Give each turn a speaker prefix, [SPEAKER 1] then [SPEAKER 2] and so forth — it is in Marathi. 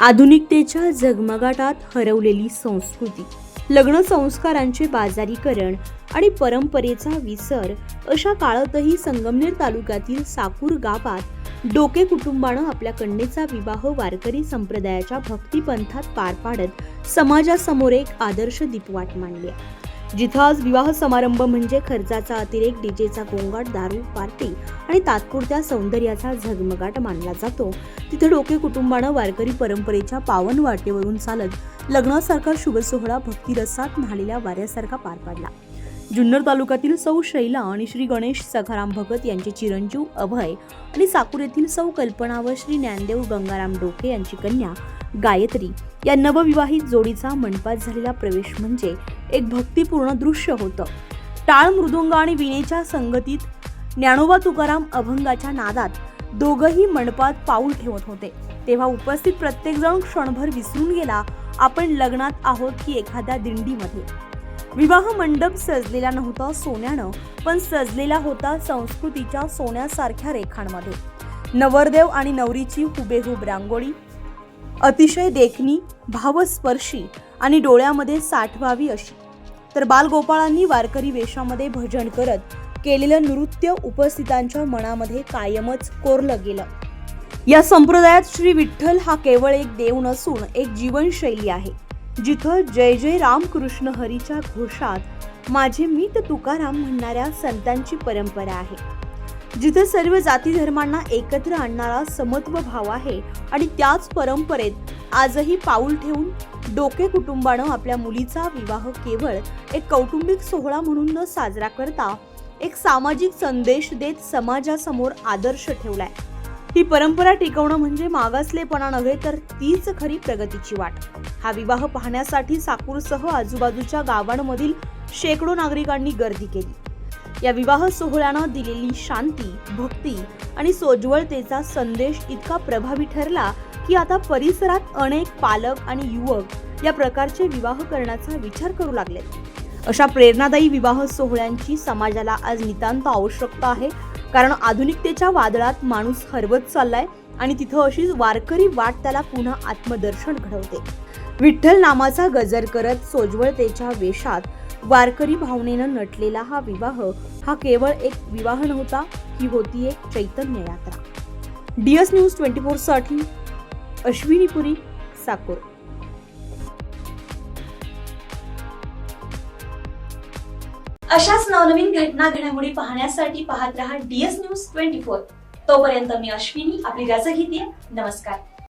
[SPEAKER 1] आधुनिकतेच्या झगमगाटात हरवलेली संस्कृती लग्न संस्कारांचे बाजारीकरण आणि परंपरेचा विसर अशा काळातही संगमनेर तालुक्यातील साकूर गावात डोके कुटुंबानं आपल्या कन्येचा विवाह वारकरी संप्रदायाच्या भक्तिपंथात पार पाडत समाजासमोर एक आदर्श दीपवाट मांडली आहे. जिथं आज विवाह समारंभ म्हणजे खर्चाचा अतिरेक डीजेचा गोंगाट दारू पार्टी आणि तात्पुरत्या सौंदर्याचा झगमगाट मानला जातो. तिथे डोके कुटुंबानं वारकरी परंपरेच्या पावन वाटेवरून चालत लग्नासारखा शुभ सोहळा भक्तिरसात न्हालेल्या वाऱ्यासारखा पार पाडला. जुन्नर तालुक्यातील सौ शैला आणि श्री गणेश सखाराम भगत यांचे चिरंजीव अभय आणि साकूर येथील सौ कल्पना व श्री ज्ञानदेव गंगाराम डोके यांची कन्या गायत्री या नवविवाहित जोडीचा मंडपात झालेला प्रवेश म्हणजे एक भक्तिपूर्ण दृश्य होतं. टाळ मृदुंग आणि विणेच्या संगतीत ज्ञानोबा तुकाराम अभंगाच्या नादात दोघंही मंडपात पाऊल ठेवत होते. तेव्हा उपस्थित प्रत्येकजण क्षणभर विसरून गेला आपण लग्नात आहोत की एखाद्या दिंडीमध्ये. विवाह मंडप सजलेला नव्हता सोन्यानं पण सजलेला होता संस्कृतीच्या सोन्यासारख्या रेखांमध्ये. नवरदेव आणि नवरीची हुबेहूब रांगोळी अतिशय देखणी भावस्पर्शी आणि डोळ्यामध्ये साठवावी अशी. तर बालगोपाळांनी वारकरी वेशामध्ये भजन करत केलेलं नृत्य उपस्थितांच्या मनामध्ये कायमच कोरलं गेलं. या संप्रदायात श्री विठ्ठल हा केवळ एक देव नसून एक जीवनशैली आहे जिथं जय जय रामकृष्ण हरीच्या घोषात माझे मीत तुकाराम म्हणणाऱ्या संतांची परंपरा आहे. जिथे सर्व जाती धर्मांना एकत्र आणणारा समत्व भाव आहे आणि त्याच परंपरेत आजही पाऊल ठेवून डोके कुटुंबानं आपल्या मुलीचा विवाह केवळ एक कौटुंबिक सोहळा म्हणून न साजरा करता एक सामाजिक संदेश देत समाजासमोर आदर्श ठेवलाय. ही परंपरा टिकवणं म्हणजे मागासलेपणा नव्हे तर तीच खरी प्रगतीची वाट. हा विवाह पाहण्यासाठी साकूरसह आजूबाजूच्या गावांमधील शेकडो नागरिकांनी गर्दी केली. या विवाह सोहळ्यानं दिलेली शांती भक्ती आणि सोज्वळतेचा संदेश इतका प्रभावी ठरला की आता परिसरात अनेक पालक आणि युवक या प्रकारचे विवाह करण्याचा विचार करू लागले अशा प्रेरणादायी विवाह सोहळ्यांची समाजाला आज नितांत आवश्यकता आहे. कारण आधुनिकतेच्या वादळात माणूस हरवत चाललाय आणि तिथं अशीच वारकरी वाट त्याला पुन्हा आत्मदर्शन घडवते. विठ्ठल नामाचा गजर करत सोज्वळतेच्या वेशात वारकरी भावनेनं नटलेला हा विवाह हा केवळ एक विवाह नव्हता ही होती एक चैतन्य यात्रा. डीएस न्यूज ट्वेंटी फोरसाठी अश्विनीपुरी साकोर.
[SPEAKER 2] अशाच नवनवीन घटना घडामोडी पाहण्यासाठी पाहत रहा डीएस न्यूज ट्वेंटी फोर तोपर्यंत मी अश्विनी आपली रजा घेते नमस्कार.